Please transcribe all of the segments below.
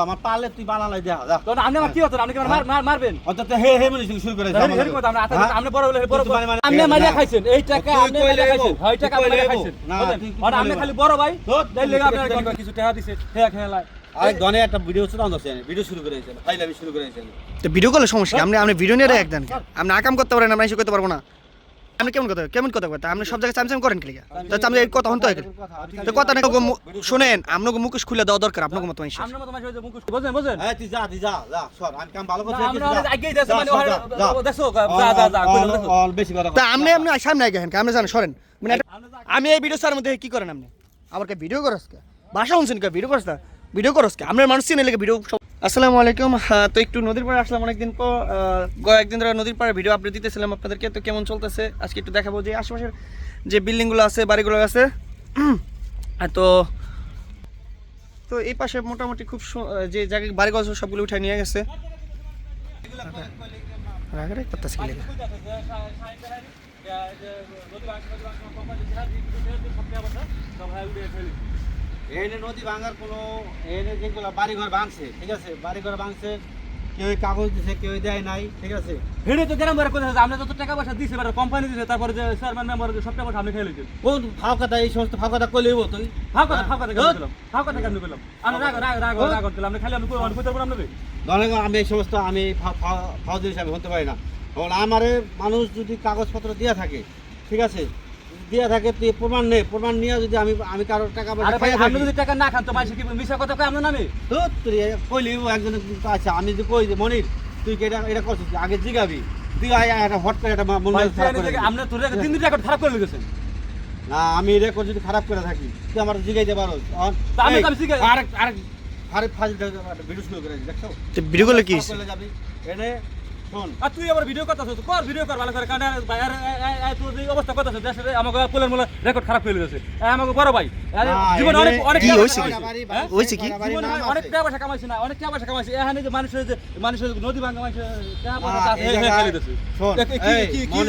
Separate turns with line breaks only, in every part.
আমার পারলে তুই বানালাই দেখা যা।
তো আপনি আমার কি হতো আপনি কি মার- মার- মারবেন?
অন্তত হে হে বলে শুরু করে
হেরি কথা, আমরা আতা- আপনি বড় বড়
মানে- মানে-
আপনি মারিয়া খাইছেন। এই টাকা আপনি মারিয়া খাইছেন। হয় টাকা আপনি খাইছেন।
না,
আর আপনি খালি বড় ভাই তাই লেগে আপনার কিছু টাকা দিছে হেয়া খেলায়।
একটা ভিডিও ছিল। ভিডিও শুরু করে দিয়েছিল ফাইলামি শুরু করে দিয়েছিল
তো ভিডিও কলে সমস্যা? আপনি আপনি ভিডিও নিয়ে এক দেন আপনি আকাম করতে পারেন আমরা এসে করতে পারব না। আপনি কেমন কথা কেমন কথা কথা আপনি সব জায়গায় চামচাম করেন কি তো চামচাম এই কথা হন তো এখানে। তো কথা না শুনেন আপনাকে মুখোশ খুলে দেওয়া দরকার আপনাকে মতো মানুষ।
আপনার মতো মানুষ মুখোশ বুঝলেন বুঝলেন
হ্যাঁ তুই যা তুই যা যা সর আমি কাম ভালো
না,
করছি
আমরা আগেই দেখছি, মানে দেখছ, যা, যা, যা, দেখছ।
বেশি কথা
তা আপনি আপনি সামনে আগে হেন আপনি জানেন সরেন। মানে আমি এই ভিডিও স্যার মধ্যে কি করেন আপনি? আবার কে ভিডিও করস কে? ভাষা শুনছেন কে? ভিডিও করস না? ভিডিও করস কে? আপনার মানুষ চিনে লেগে ভিডিও আসসালামু আলাইকুম হ্যাঁ, তো একটু নদীর পাড়ে আসলাম অনেকদিন পর কয়েকদিন ধরে নদীর পাড়ে ভিডিও আপডেট দিতেছিলাম আপনাদেরকে তো কেমন চলতেছে আজকে একটু দেখাবো যে আশেপাশের যে বিল্ডিংগুলো আছে বাড়িগুলো আছে তো তো এই পাশে মোটামুটি খুব যে জায়গায় বাড়িগুলো আছে সবগুলো উঠাই নিয়ে গেছে?
এনে নদী ভাঙার কোনো এনে যেগুলো বাড়ি ঘর ভাঙছে ঠিক আছে? বাড়ি ঘর ভাঙছে কেউ কাগজ দিছে কেউ দেয় নাই ঠিক আছে?
হেডে তো গ্রাম বারে কোথায় আপনি যত টাকা পয়সা দিছে এবার কোম্পানি দিছে তারপরে যে চেয়ারম্যান মেম্বার সব টাকা আপনি খেয়ে লিখেন
কোন ফাও কথা এই সমস্ত ফাও কথা কইলেই তুই
ফাও কথা ফাও কথা কেন বললাম ফাও কথা কেন বললাম আমি রাগ রাগ রাগ রাগ করতে আপনি খালি আমি কই আমি কইতে পারলাম না
আমি এই সমস্ত আমি ফাও জিনিস আমি হতে পারি না। কারণ আমারে মানুষ যদি কাগজপত্র দেওয়া থাকে ঠিক আছে? দেওয়া থাকে তুই প্রমাণ নে প্রমাণ নিয়ে যদি আমি আমি কারও টাকা পয়সা
আরে ভাই
থাকি,
যদি টাকা না খান তো মানুষ কি মিশা কথা কয় আপনার নামে?
ধুর, তুই কইলি একজন আচ্ছা আমি যদি কই যে মনির তুই কি এটা এটা করছিস? আগে জিগাবি। তুই একটা হট করে একটা মন
ভাই,
খারাপ করে।
আপনি তোর তিন দিন রেকর্ড খারাপ করে লিখেছেন
না আমি রেকর্ড যদি খারাপ করে থাকি তুই আমার জিগাইতে পারো
তা আমি তো আমি জিগাই-
আরেক আরেক আরেক ফাজিল ভিডিও শুরু করে দেখছ?
তো ভিডিও করলে কি
যাবি। এনে
আর তুই আবার ভিডিও করতেছ কর ভিডিও কর ভালো করে কারণ তোর যে অবস্থা করতেছ দেশের আমাকে পোলের মোলে রেকর্ড খারাপ করে লিখেছে আমাকে বড় ভাই জীবনে অনেক অনেক
কি হয়েছে কি?
হ্যাঁ?
হয়েছে কি?
জীবনে অনেক। টাকা পয়সা কামাইছে না অনেক টাকা পয়সা কামাইছে এখানে যে মানুষের যে মানুষের নদী ভাঙা মানুষের টাকা পয়সা আছে, হে- হে খেলে দিছে।
শোন,
কি-
এই,
কি- কি?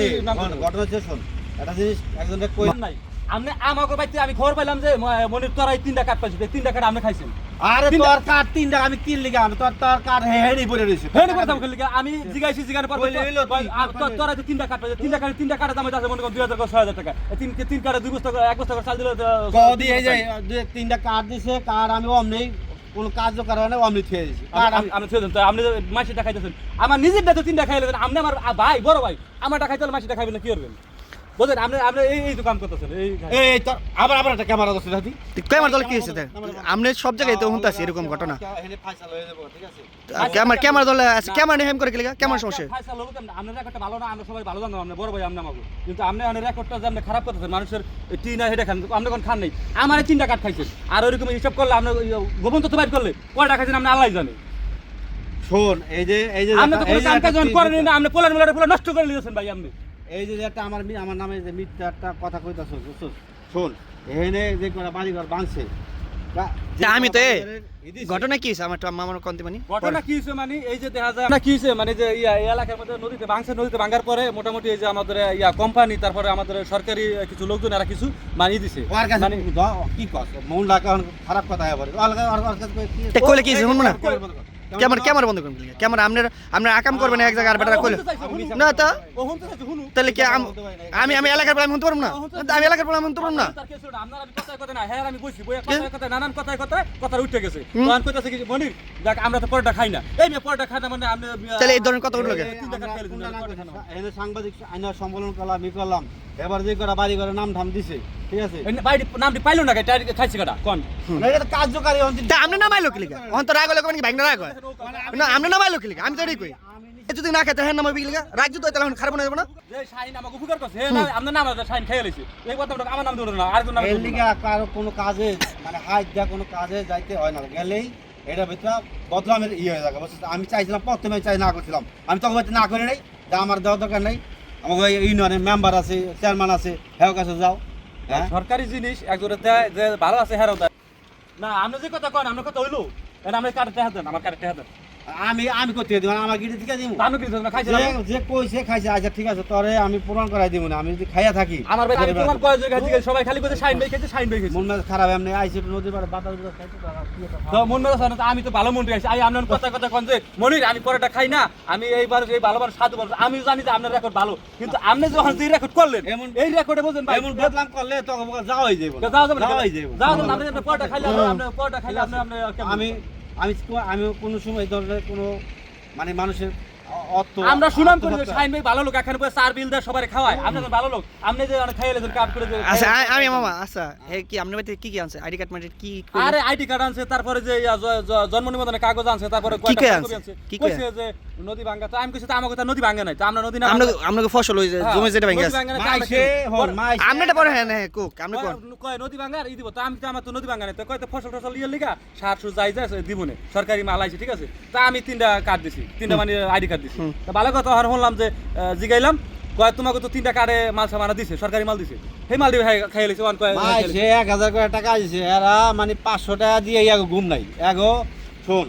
ঘটনা হচ্ছে শোন, একটা জিনিস একজনকে কই
নাই আপনি আমাকে বাইতে আমি খবর পাইলাম যে মনির তোরা তিনটা কাঠ পাইছিস এই তিনটা কাঠ আপনি খাইছেন
আরে তোর কার তিনটা আমি কিন? লিগা আমি তোর তোর কার হে হেডি পড়ে রইছে।
হেন করতাম খেলি আমি জিগাইছি জিগানোর পর তোর- তোরা যে তিনটা কাঠ পাইছিস তিনটা কাঠ তিনটা কাঠের দাম আছে মনে কর দুই হাজার ছয় হাজার টাকা। এই তিন তিন কাঠে দুই বস্তা করে- এক বস্তা করে চাল দিলে তো-
কদি এই যে দুই তিনটা কার দিছে কার আমি অমনি কোন কাজ কারণে অমনি থুয়ে দিছি। কার আমি
আমি- আমি ছেড়ে দেন তো আপনি মাসিটা খাইতেছেন আমার নিজের তো তিনটা খাইলে আপনি আমার ভাই বড় ভাই আমারটা খাইতে হলে মাসিটা খাইবেন না কি করবেন? বুঝলেন আপনি আপনি এই এই তো কাম করতেছেন এই
এই তোর আবার আবার একটা ক্যামেরা দছে দাদি।
ক্যামেরা দল কি হয়েছে আপনি সব জায়গায় তো হুনতাছি এরকম ঘটনা।
এখানে ফাইসাল হয়ে যাব ঠিক আছে?
ক্যামেরা ক্যামেরা দলে আছে ক্যামেরা নিয়ে হেম করে কি লেগা সমস্যা?
ফাইসাল লোক আপনার রেকর্ডটা ভালো না আমরা সবাই ভালো জানো আপনি বড় ভাই আপনি আমাকে। কিন্তু আপনি আপনার রেকর্ডটা যে আপনি খারাপ করতেছেন মানুষের টিনা হেডে খান আপনি কোন খান নেই। আমার এই তিনটা কাঠ খাইছেন। আর ওইরকম হিসাব করলে আপনি গোপন তথ্য বাইর করলে কয়টা খাইছেন আপনি আল্লাহ জানে।
শোন এই যে এই যে
আপনি তো কোনো কাম কাজ করেন না আপনি পোলার মেলার পোলা নষ্ট করে দিয়েছেন ভাই আপনি।
এই যে একটা আমার আমার নামে যে মিথ্যা একটা কথা কইতাছ বুঝছস শোন এখানে যে কোন বাড়ি ঘর ভাঙছে বা- যে
তা আমি তো ঘটনা কি আমার মামার কন্তি মানি?
ঘটনা কি হয়েছে মানে এই যে দেখা যায় না কি হয়েছে মানে যে ইয়া এলাকার মধ্যে নদীতে ভাঙছে নদীতে ভাঙার পরে মোটামুটি এই যে আমাদের ইয়া কোম্পানি তারপরে আমাদের সরকারি কিছু লোকজন এরা কিছু মানি দিছে।
ওর কাছে
মানে
কি কস? মন লাগা খারাপ কথা হয়ে
কইলে কি শুনব না। ক্যামেরা ক্যামেরা বন্ধ করুন ক্যামেরা আপনার আপনার আকাম করবেন এক জায়গায় আর বেটারা কইলে না তা। তাহলে কি আমি আমি এলাকার বলে আমি শুনতে পারব না? আমি এলাকার বলে আমি শুনতে পারব না?
তার কিছু না, আপনার আমি কথায় কথায় না, হ্যাঁ আমি নানান কথায় কথায় কথা উঠে গেছে। তখন কইতাছে কি, মনির, দেখ, আমরা তো পরোটা খাই না। এই মেয়ে পরোটা খাই না মানে আহ,
তাহলে এই ধরনের কথা উঠল
সাংবাদিক আইনা সম্মেলন করলাম ই করলাম। এবার যে কটা বাড়ি ঘরে নাম ধাম দিছে ঠিক আছে।
এই বাড়িটি নামটি পাইলো না, এটা খাইছে কাটা, কোন?
না, এটা তো কার্যকারী অন্তিম
তা আপনি নামাইলো কি লিগা? অন তো রাগ হলে কোন কি ভাঙনা রাগ হয়। না আপনি নামাইলো কি লিগা? আমি তো এটাই কই। যদি না খেতে হ্যাঁ নামাবি কি লিগা? রাগ যদি তাহলে এখন খারাপ না যাবে না?
যে শাহিন আমাকে উপকার করছে, হে না, আপনার নাম আছে, শাহিন খেয়ে লইছে। এই কথাটা আমার নাম ধরো না, আর কোনো নাম
এর
ধরো
কারও কোনো কাজে মানে হাত কোনো কাজে যাইতে হয় না। গেলেই এটা ভিতরে বদলামের ইয়ে হয়ে যাবে আমি চাইছিলাম প্রথমে চাই না করছিলাম। আমি তখন না করি নাই যে আমার দেওয়ার দরকার নেই। আমাকে ইউনিয়নের মেম্বার আছে চেয়ারম্যান আছে হ্যাঁ কাছে যাও।
সরকারি জিনিস একজনের দেয় যে ভালো আছে হেরাও দেয় না, আপনি যে কথা কন আপনার কথা হইল। আমার আমি দেখা দেন, আমার কাটে দেখা দেন।
আমি আমি করতে দিব আমার গিটে থেকে দিব
আমি কিছু না খাইছিলাম
যে কইছে খাইছে আচ্ছা ঠিক আছে তোরে আমি প্রমাণ করাই দিব না আমি যদি খাইয়া থাকি
আমার ভাই আমি প্রমাণ করে যে খাইছি। সবাই খালি কইছে শাইন ভাই খাইছে শাইন ভাই খাইছে।
মন মেজাজ খারাপ এমনি আইছে পাড়ে বাতাস খাইছে তো কি
মন মেজাজ না, আমি তো ভালো মন আছি। আই আপনার কথা কথা কোন যে মনির আমি পরেটা খাই না আমি এইবার এই ভালো ভালো সাধু বলছি আমি জানি যে আপনার রেকর্ড ভালো কিন্তু আপনি যখন যে রেকর্ড করলেন
এমন-
এই রেকর্ডে বলছেন ভাই
এমন বদলাম করলে তো যাওয়া হয়ে যাইব যাওয়া হয়ে যাইব
যাও যাবেন আপনি পরোটা খাইলে আপনি- পরোটা খাইলে আপনি?
আমি আমি আমি কোনো সময় ধরনের কোনো মানে মানুষের
আমরা সুনাম করি যে শাইন ভাই ভালো লোক এখানে বসে চার বিল দেয় সবাই খাওয়ায়। আপনি তো ভালো লোক। আপনি যে অনেক খাইয়ে লেছেন কাপ করে
আচ্ছা আমি মামা আচ্ছা হে কি বাড়িতে কি কি আনছে? আইডি কার্ড মানে কি কি-
আরে আইডি কার্ড আনছে তারপরে যে জন্ম নিবন্ধনের কাগজ আনছে তারপরে
কি
কয়টা
আনছে? কি
কইছে যে নদী ভাঙ্গা তো আমি কইছি তো আমার কথা নদী ভাঙ্গা নাই তো আমরা নদী না
আপনাকে আপনাকে ফসল হই যে
হ্যাঁ,
জমি যেটা ভেঙে আছে।
আমরা কি-
আপনি এটা পরে হ্যাঁ হ্যাঁ কোক আপনি কোন?
কয়- নদী ভাঙ্গার ই দিব তো আমি তো আমার তো নদী ভাঙ্গা নাই তো কয় তো ফসল টসল ইয়ে লিগা? সার সুর যাই যায় দিব না। সরকারি মাল আইছে ঠিক আছে? তা আমি তিনটা কার্ড দিছি তিনটা মানে আইডি কার্ড দিছি। তা ভালো কথা আর শুনলাম যে জিগাইলাম কয় তোমাকে তো তিনটা কার্ডে মাল সামানা দিছে সরকারি মাল দিছে সেই মাল দিয়ে খাই লিছে ওয়ান কয়
মাইসে এক হাজার করে টাকা দিছে এরা মানে পাঁচশো টাকা দিয়ে ইয়াগো ঘুম নাই এগো শোন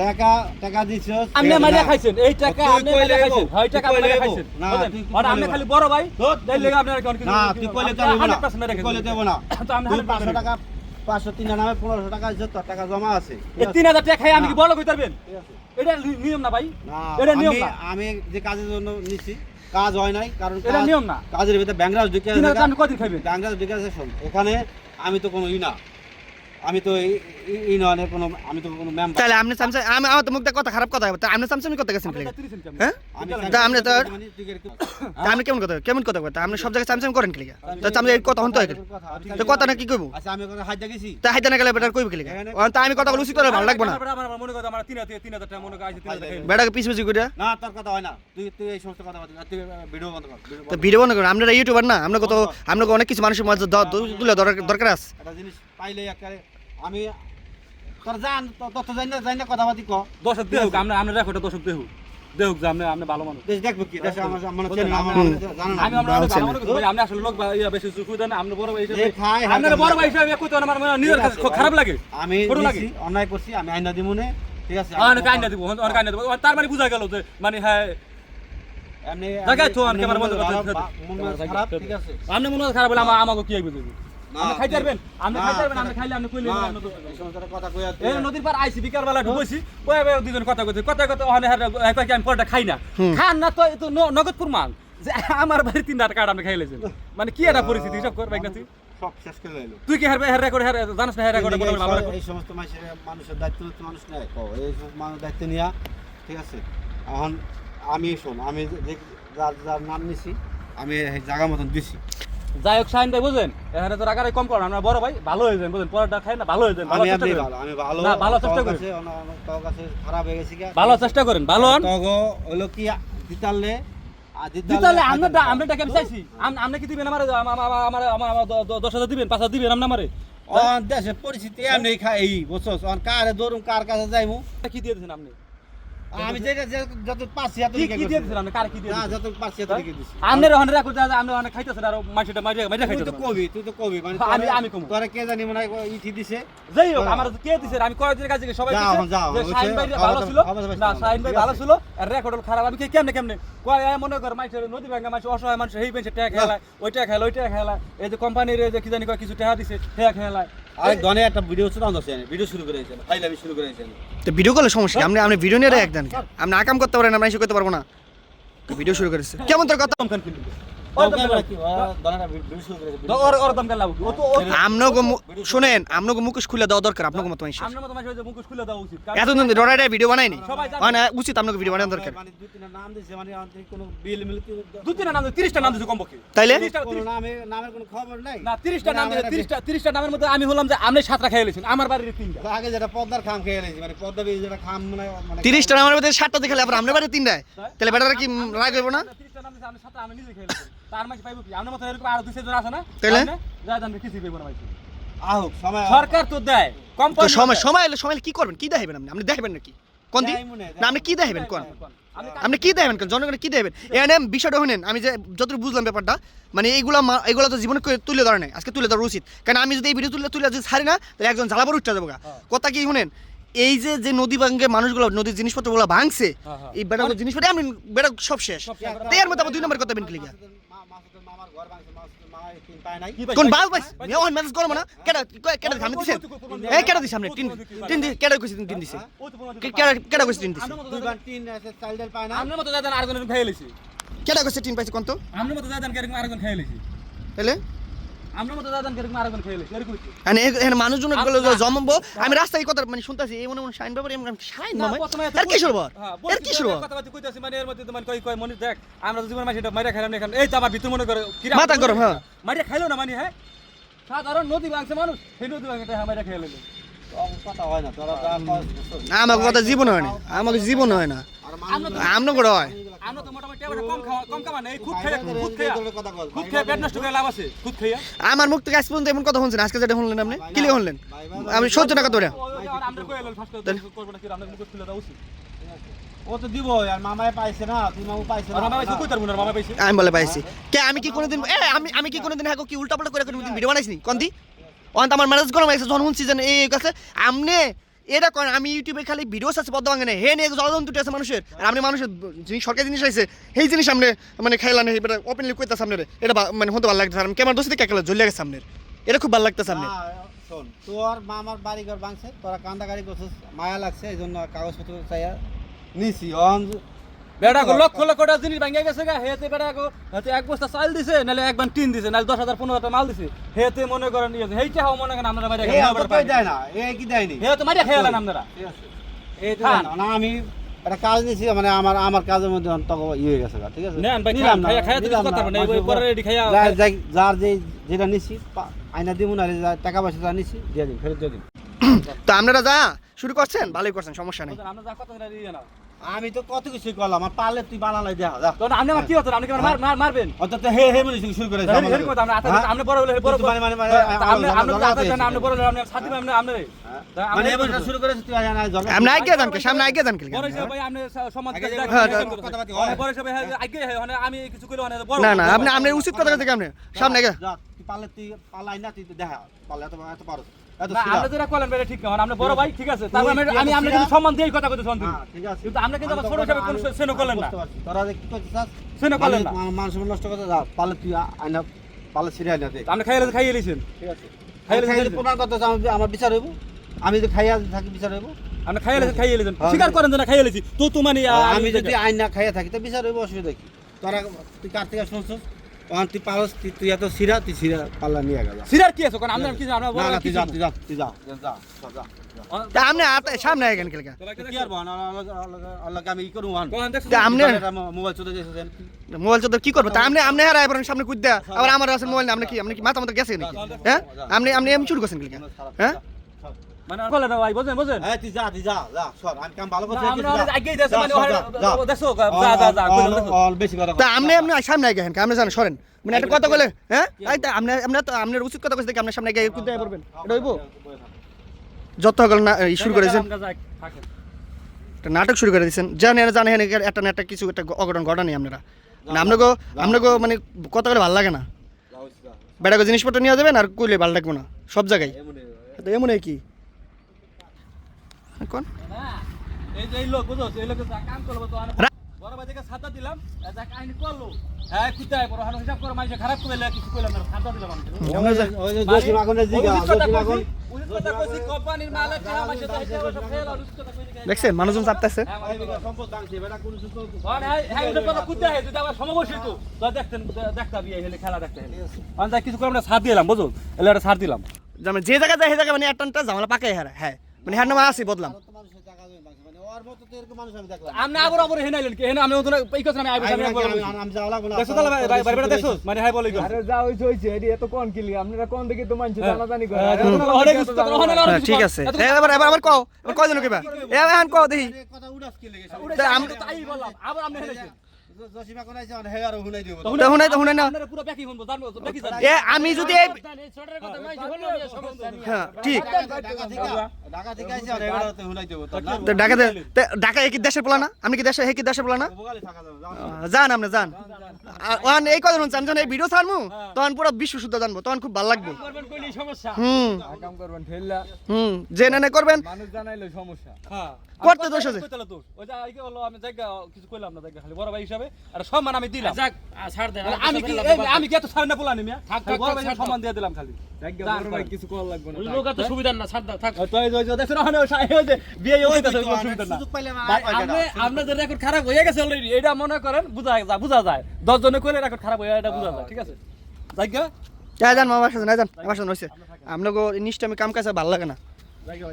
টাকা টাকা দিছ
আপনি মারিয়া খাইছেন এই টাকা আপনি
কইলে
খাইছেন হয় টাকা আপনি
এবো।
খাইছেন
না?
আর আপনি খালি। বড় ভাই
ধুর,
তাই লেগে আপনার কি অনেক
না তুই কইলে তো না তুই কইলে দেব না
তো আমি
তুই
100%
পাঁচশো
রেখে
টাকা পাঁচশো তিন নামে পনেরোশো টাকা জমা আছে।
তিন হাজার টাকা খাই আমি কি বড় কই পারবেন? এটা নিয়ম না ভাই। এটা নিয়ম
আমি
না।
আমি যে কাজের জন্য নিচ্ছি কাজ হয় নাই কারণ
এটা নিয়ম না।
কাজের ভিতরে ব্যাংরাজ ঢুকে
তিন হাজার
আছে
আপনি কদিন খাইবেন?
ব্যাংরাজ ঢুকে আছে এখানে আমি তো কোনো ই না। আমি তো নয় কোনো আমি তো কোনো মেম্বার
তাহলে আপনি সামসে আমি আমার তো মুখটা কথা খারাপ কথা তা আপনি সামসামি কথা গেছেন। হ্যাঁ? তা আপনি তো-
মানে
তা আপনি কেমন কথা কেমন কথা কথা আপনি সব জায়গায় সামসামি করেন কি তো সামনে কথা হন তো হয়
কথা-
তো কথা না কি কইব?
আচ্ছা আমি হাইজা গেছি।
তা না গেলে বেটার কইব লিগা? তা আমি কথা বলে উচিত করে ভালো লাগবে না।
আমার- মনে করো আমার টাকা মনে।
বেটাকে পিছ পিছ করে
না তোর কথা হয় না। তুই তুই এই সমস্ত কথা বলছিস। তুই ভিডিও বন্ধ কর ভিডিও
তো
বন্ধ কর।
ভিডিও আমরা ইউটিউবার না। আমরা কত আমরা অনেক কিছু মানুষের মাঝে দরকার আছে।
একটা জিনিস পাইলে একেবারে আমি তোর জান তো- তত জানি না জানি না কথাবার্তি ক।
দশক দেহুক আমরা আমরা দেহুক দেহুক যে আপনি আপনি ভালো মানুষ।
দেশ দেখব কি? দেশে আমার আমার চেনে আমার। না।
আমি আমরা ভালো মনে ভাই, আসলে লোক ইয়া বেশি সুবিধা না আপনি বড় ভাই হিসেবে আপনার বড় ভাই
হালকা।
হিসেবে কইতে আমার মনে হয় কাছে
ভাই।
খারাপ লাগে।
আমি। অন্যায় করছি আমি আইনা দিমুনে ঠিক আছে?
অনেক আইনা দিব অনেক আইনা দিব। তার মানে বুঝা গেল যে মানে হ্যাঁ জায়গায় আমি ক্যামেরা বন্ধ করতে-
খারাপ, মন খারাপ ঠিক আছে।
আপনি মনে খারাপ বলে আমা- আমাকে কি বুঝে আপনি খাইতে পারবেন আপনি খাইতে পারবেন আপনি খাইলে আপনি কইলে আপনি তো-
এই সমস্ত কথা কইয়া
এই নদীর পার আইসি বিকাল বেলা ঢুকছি ওই ওই দুজন কথা কথা ওখানে আমি পরটা খাই না খান না তো তো ন- নগদ প্রমাণ যে আমার বাড়ি তিন হাজার কার্ড আপনি খাইলেছেন মানে কি একটা পরিস্থিতি সব করবে না তুই
সব শেষ করে লাইলো
তুই কি হের হের জানিস না হের রেকর্ড
এই
ভালো
এই সমস্ত মানুষের মানুষের দায়িত্ব তো মানুষ কও, এই মানুষ দায়িত্ব নিয়া ঠিক আছে এখন আমি শোন আমি যার যার নাম নিছি আমি জায়গা মতন দিছি
যাই হোক শাহিন ভাই বুঝেন এখানে তো রাগারাই কম করেন। আমরা বড় ভাই ভালো হয়ে যান বুঝেন পরোটা খাই না ভালো হয়ে যান। ভালো
আমি
চেষ্টা করেন।
ভালো আমি ভালো
না, ভালো চেষ্টা
তোর
করি।
কাছে অন্য- অন্য তোর কাছে খারাপ হয়ে গেছি।
ভালো চেষ্টা করেন। ভালো
হলো কি দিতালে
দিতালে আমরা আমরা টাকা আমি চাইছি। আম- আপনি কি দিবেন আমার? আমার আমার আমার আমার দ- দ- দশ হাজার দিবেন পাঁচ হাজার দিবেন আপনি আমারে?
অন দেশের পরিস্থিতি এমনি খাই এই বছর কারে দৌড়ুম কার কাছে যাইমু?
কি দিয়ে দিয়েছেন আপনি?
আমি যেটা যত
কি কার
না যত দিছি।
খাইতেছেন আর
তুই তো কবি তুই তো কবি মানে
আমি- আমি কমু।
তোরে কে জানি মনে হয় ইটি দিছে।
যাই হোক আমার কে দিছে? আমি কয়েকদিনের কাছে গিয়ে সবাই
যাও,
দিছে। যে শাহিন ভাই ভালো
দাওয়া-
ছিল।
খাওয়া
না শাহিন ভাই ভালো
আছে।
ছিল। আর রেকর্ড খারাপ। আমি কে কেমনে কেমনে? কয় মনে কর মাইছে নদী ভাঙ্গা মাইছে অসহায় মানুষ এই বেঞ্চে খেলায় ওইটা খেলা ওইটা খেলা এই যে কোম্পানির এই যে কি জানি কয় কিছু টাকা দিছে খেলায়।
আরেক ধনে একটা ভিডিও শুরু হচ্ছে ভিডিও শুরু করে দিয়েছেন ফাইলামি শুরু করে দিয়েছেন
তো ভিডিও করলে সমস্যা কি? আপনি আপনি ভিডিও নিয়ে একদম আপনি আকাম করতে পারেন আমরা এসে করতে পারব না। তো ভিডিও শুরু করেছে। কেমন তোর কথা? শোনেন আপনাকে মুখোশ খুলে দেওয়া দরকার আপনাকে মতো এতদিন ভিডিও বানায়নি? মানে উচিত আপনাকে ভিডিও বানানো
মানে মানে
তাইলে?
নামের মানে
নামের আমি হলাম যে আপনি সাতটা খেয়ে আমার বাড়ির তিনটা।
আগে যেটা পদ্মার খাম খেয়ে মানে পদ্মা যেটা খাম মানে মানে
তিরিশটা আমার মধ্যে দেখলে আবার আপনার বাড়ি তিনটায়? তাহলে বেটারা কি রাগ হইব না?
আমি নিজে খেয়ে তার মাঝে পাইবো কি? আপনার মতো এরকম আরও দুই চারজন আছে না?
তাইলে?
আপনি? যা জানবে কিছুই পাইবো না ভাই
আহুক সময়
সরকার তো দেয়
তো সময় সময় এলে সময় কি করবেন? কি দেখাবেন আপনি? আপনি দেখাবেন নাকি? কোন দিন?
যাই হয়,
না আপনি কি দেখাবেন কোন? আপনি কি দেখাবেন কোন? জনগণের কি দেখাবেন? এখানে বিষয়টা শুনেন আমি যে যতটুকু বুঝলাম ব্যাপারটা মানে এইগুলা এগুলা তো জীবনে তুলে ধরে নাই। আজকে তুলে ধরা উচিত। কারণ আমি যদি এই ভিডিও তুলে তুলে যদি ছাড়ি না তাহলে একজন জ্বালাবার উঠতে যাব কথা কি শুনেন? এই যে যে নদী ভাঙ্গে মানুষগুলো নদীর জিনিসপত্রগুলো ভাঙছে
হ্যাঁ, হ্যাঁ।
এই বেড়া জিনিসপত্র আমি বেড়া সব শেষ।
সব শেষ।
তো এর মধ্যে আবার দুই নম্বর কথা বেন ক্লিয়া
মা- মাসুদের মামার ঘর ভাঙছে, মাসুদের মামা এই তিন পায় নাই।
কি পাইছে?
কোন বাল পাইছ মেও মেসেজ করব না? কেডা কেডা সামনে দিছ? সামনে? তিন তিন দি কেডা কইছে তিন দিছে?
ওই তো প্রমাণ দিতে
কে- কেডা কেডা কইছে তিন দিছে?
দুই বার তিন আছে, পায় না।
আপনার মতো দাদা আরেকজন খেয়ে লিছি।
কেডা কইছে তিন পাইছে কোন তো?
মতো দাদা খেয়ে লিছি।
তাহলে মানে এখানে মানুষজনগুলো জমবো আমি রাস্তায় কথা মানে শুনতাছি এই মনে মনে শাইন ব্যাপারে আমি শাইন
না,
মামা
প্রথমে এত
এর কি শুরু
হ্যাঁ,
এর কি শুরু
কইতাছি মানে এর মধ্যে তোমার কই কই মনি দেখ আমরা জীবন মাসে এটা মাইরা খাইলাম না এখানে। এই তো আমার ভিতর মনে করে কিরা
মাথা গরম, হ্যাঁ।
মাইরা খাইলো না মানে হ্যাঁ? সাধারণ নদী ভাঙছে মানুষ সেই নদী মাইরা খাইলো?
আমাকে কথা জীবন হয় না। আমাকে জীবন হয় না। করে হয়।
আমরা তো মোটামুটি কম খাওয়া কম
এই
পেট নষ্ট করে লাভ আছে
মুখ থেকে আজ পর্যন্ত এমন কথা শুনছেন আজকে যেটা শুনলেন আপনি কি লিখে শুনলেন আমি সত্য টাকা ধরে
আমরা কই এলাম ফার্স্ট করব না কি আমরা মুখ খুলে দাও উচিত।
ও তো দিব আর মামায় পাইছে না তুই মামু পাইছে না।
মামা পাইছে কই তার মুনার মামা পাইছে?
আমি বলে পাইছি। কে আমি কি কোনোদিন এ আমি আমি কি কোনোদিন হ্যাঁ কি উল্টা পাল্টা করে কোনোদিন ভিডিও বানাইছি কোন দি অন্ত আমার ম্যানেজ গরম হয়েছে যখন শুনছি যে এই কাছে। আমনে এটা করেন আমি ইউটিউবে খালি ভিডিও আছে, পদ্মা বাঙানে হে নিয়ে জলজন্তু আছে মানুষের। আর আপনি মানুষের জিনিস সরকারি জিনিস আছে সেই জিনিস সামনে মানে খাইলাম এটা ওপেনলি কইতা সামনে। এটা মানে হতে ভালো লাগতেছে। আমি ক্যামেরা দোষ খেলা জ্বলিয়ে গেছে সামনে এটা খুব ভালো লাগতেছে সামনে
শোন, তোর মামার বাড়ি ঘর ভাঙছে, তোরা কান্দা গাড়ি করছিস, মায়া লাগছে, এই জন্য কাগজপত্র চাইয়া নিছি।
বেড়া গো লক্ষ লক্ষ টাকা জিনিস ভাঙিয়া গেছে গা। হেতে বেড়া গো হেতে এক বস্তা চাল দিছে নালে একবার টিন দিছে নালে দশ হাজার পনেরো হাজার মাল দিছে। হেতে মনে করেন ইয়ে মনে করেন আমরা মারিয়া
দেয় না এই কি দেয়নি
হে তো মারিয়া খেয়ালেন আপনারা।
আছে। এই তো না। না আমি একটা কাজ নিছি মানে আমার আমার কাজের মধ্যে ইয়ে হয়ে গেছে ঠিক আছে?
নেন ভাই,
নিলাম না,
কথা
না,
না,
মানুষের
পরে রেডি
যার- যাই- যার যে যেটা নিছি আয়না দিব না যা টাকা পয়সা যা নিছি দিয়ে দিন ফেরত দিয়ে দিন।
তো আপনারা যা শুরু করছেন? ভালোই করছেন সমস্যা নেই।
আমরা যা কথা দিয়ে না
আমি তো কত কিছু করলাম আমার পারলে তুই বানালাই দেখা যা।
তখন আপনি আমার কি হতো আপনি কি মার- মার- মারবেন?
অন্তত হে হে বলে শুরু করে
হেরি কথা, আপনি আতা- আপনি বড় হলে বড়-
মানে মানে মানে
তা আপনি আপনি আতা আপনি বড় হলে আপনি সাথী আপনি আপনি
মানে
আপনি-
এবার শুরু করেছিস তুই আয় না
আপনি আগে যান কে সামনে আগে যান কে
বড় হিসেবে ভাই, আপনি সমাজ
হ্যাঁ, হয়।
বড় হিসেবে, হ্যাঁ, আগে, হ্যাঁ, মানে আমি কিছু করলে অনেক বড়।
না না আপনি আপনি উচিত কথা থেকে আপনি। সামনে আগে।
যা তুই পারলে তুই পালাই না তুই দেখা পারলে এত এত পারো
যেটা করলেন ভাই, ঠিক না, আপনি বড় ভাই, ঠিক আছে, তারপর আমি- কিন্তু সম্মান কথা কইতে শুনছি।
হ্যাঁ, ঠিক আছে।
কিন্তু আপনি কিন্তু
আমি
ছোট
তো
হিসেবে কোনো
আমি-
না।
তোরা যে কি করছিস আজ?
সেনও না।
মানুষ- মানুষ নষ্ট করতে যা পারলে তুই আয়না পারলে সিরিয়াল না দে
আপনি খাইয়ে খাইয়ে লিছেন
ঠিক আছে।
খাইলে
খাইলে
দিতে-
প্রমাণ করতে চাও, আমার বিচার হইব। আমি যদি খাইয়া থাকি বিচার হইব।
আপনি খাইয়ে লিছেন খাইয়ে লিছেন
হ্যাঁ।
স্বীকার করেন যে না খাইয়ে লিছি তো তো মানে
আমি
আমি
যদি আইন খাইয়া থাকি তো বিচার হইব অসুবিধা কি? তোরা তুই কার থেকে শুনছিস? তখন তুই পারস তুই তুই এত সিরা তুই সিরা পাল্লা নিয়ে গেল।
সিরার কি আছে? কোন আপনার কি আমরা
না না
কি
তুই যা তুই যা তুই যা যা,
তা আত- সামনে কেন কে
কি আর আল্লাহকে আমি ই করব আন
তা
মোবাইল চলে যাচ্ছে
মোবাইল চোদ্দ কি করব? তা পারেন সামনে কুদ আবার আমার আছে মোবাইল আপনি কি আপনি কি মাথা মাথা গেছে নাকি? হ্যাঁ? আপনি আপনি এমনি শুরু করছেন কি হ্যাঁ?
মানে বলেন না ভাই বুঝেন বুঝেন
তুই যা তুই যা যা সর আমি কাম ভালো করছি
আমরা আগেই দেখছি, মানে ওখানে- দেখছ, যা,
যা
যা, যা, কইলাম, দেখছ।
অল বেশি কথা
তা আপনি আপনি সামনে আগে হেন আপনি জানেন সরেন। মানে একটা কথা বলে হ্যাঁ? এই তা আপনি আপনি তো আপনার উচিত কথা কইছে দেখি আপনার সামনে আগে কুদ দেয়া পড়বেন। এটা হইব? যত হগল না শুরু করেছেন। একটা নাটক শুরু করে দিয়েছেন। জানেন জানেন একটা না একটা কিছু একটা অঘটন ঘটানি আপনারা মানে আপনাকে আপনাকে মানে কথা বলে ভালো লাগে না। বেড়াকে জিনিসপত্র নিয়ে যাবেন আর কইলে ভালো লাগবে না সব জায়গায়। তো এমন কি? কোন?
এই যে লোক, বুঝছ, এই লোকে কাম করল, তো বড় ভাই ছাতা দিলাম, যা কাহিনী করল, হ্যাঁ, কুত্তায় বড়, হানো হিসাব করে মানুষে খারাপ করে কিছু কইলাম না, ছাতা দিলাম সে
দেখছেন মানুষজন চাপতেছে।
কিছু ছাড় দিলাম বুঝো এলে একটা ছাড় দিলাম।
যে জায়গায় যায় সেই জায়গায় মানে একটা ঝামেলা পাকাই হ্যাঁ। মানে হ্যাঁ নামা আসি বদলাম
তো মানুষের টাকা জমি ভাঙছে মানে ওর মতো তো এরকম মানুষ আমি দেখলাম
আপনি আবার কি হেনা আমি ওখানে এই কথা আমি আইবো আমি একবার বলছি।
আমি আমি যাওয়া লাগবো না
দেখছ তাহলে ভাই ভাই ভাই দেখছ মানে হাই বলে
আরে যা হইছে হইছে এডি এত কোন কিলি আপনারা কোন দেখি তো মানছে জানা জানি করে
হ্যাঁ, অনেক কিছু তো
হ্যাঁ, ঠিক আছে এবার এবার আবার কও এবার কয়জন কিবা এ এখন কও দেখি
কথা উড়াস কি লেগেছে
উড়ে
তা
আমি
আম-
তো তাই বললাম আবার আপনি হেনেছেন
আমি যদি হ্যাঁ
ঢাকা
কি দেশের পোলা না? আমি কি দেশে কি দেশের পোলা না? যান আপনি যান। ওয়ান এই কথা যখন এই ভিডিও ছাড়মু তখন পুরো বিশ্ব শুদ্ধ জানব তখন খুব ভালো লাগবে। হুম।
করবেন
হুম যে না করবেন।
মানুষ জানাইলো সমস্যা।
হ্যাঁ।
করতে দোষ আছে।
আমি কিছু কইলাম না খালি। বড় ভাই হিসাবে আর সম্মান আমি দিলাম।
যাক ছাড় দে
আর আমি কি আমি কি এত ছাড় না বলানি মিয়া?
থাক, থাক,
বড় ভাই সম্মান দিয়ে দিলাম খালি।
জায়গা
যাক,
বড় ভাই কিছু করা লাগবে না
লোক এত সুবিধা না ছাড় দাও থাক।
তো ওই যে দেখছেন ওখানে ওই যে বিয়ে হইতাছে কোনো না।
সুযোগ পাইলে আমার
ভাই
আর
আপনি আপনাদের রেকর্ড খারাপ হয়ে গেছে অলরেডি এটা মনে করেন বুঝা যায় বুঝা যায়। দশ জনে কইলে রেকর্ড খারাপ হয়ে এটা বুঝা যায় ঠিক আছে? জায়গা
যা যান আমার সাথে না যান আমার সাথে রয়েছে। আপনাকে নিশ্চয় আমি কাম কাছে ভালো লাগে না।
জায়গা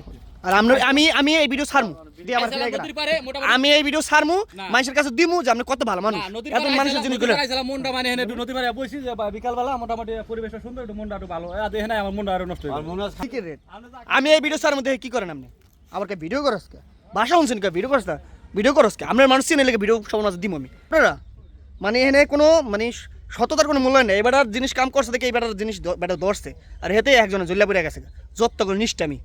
আর আমরা আমি আমি এই ভিডিও ছাড়মু। আমার
পারে
আমি এই ভিডিও ছাড়মু। মানুষের কাছে দিমু যে আপনি কত ভালো মানুষ। এত মানুষের
নদীর মনটা মানে
নদী পাড়ে বসি যে বা বিকালবেলা মোটামুটি পরিবেশটা সুন্দর একটু মনটা একটু ভালো। আর দেখে আমার মনটা আরও নষ্ট হয়ে
মনে
রেট আমি এই ভিডিও ছাড়ার মধ্যে কি করেন আপনি? আমার কে ভিডিও করস কে? ভাষা শুনছেন কে? ভিডিও করস না? ভিডিও করস কে? আপনার মানুষ চিনে লেগে ভিডিও সব না দিম আমি। আপনারা? মানে এখানে কোনো মানে সততার কোনো মূল্য নেই। এবার জিনিস কাম করছে দেখে এবার জিনিস বেটা ধরছে। আর হেতে একজনে জল্লা পড়ে গেছে যত করে নিষ্ঠ আমি।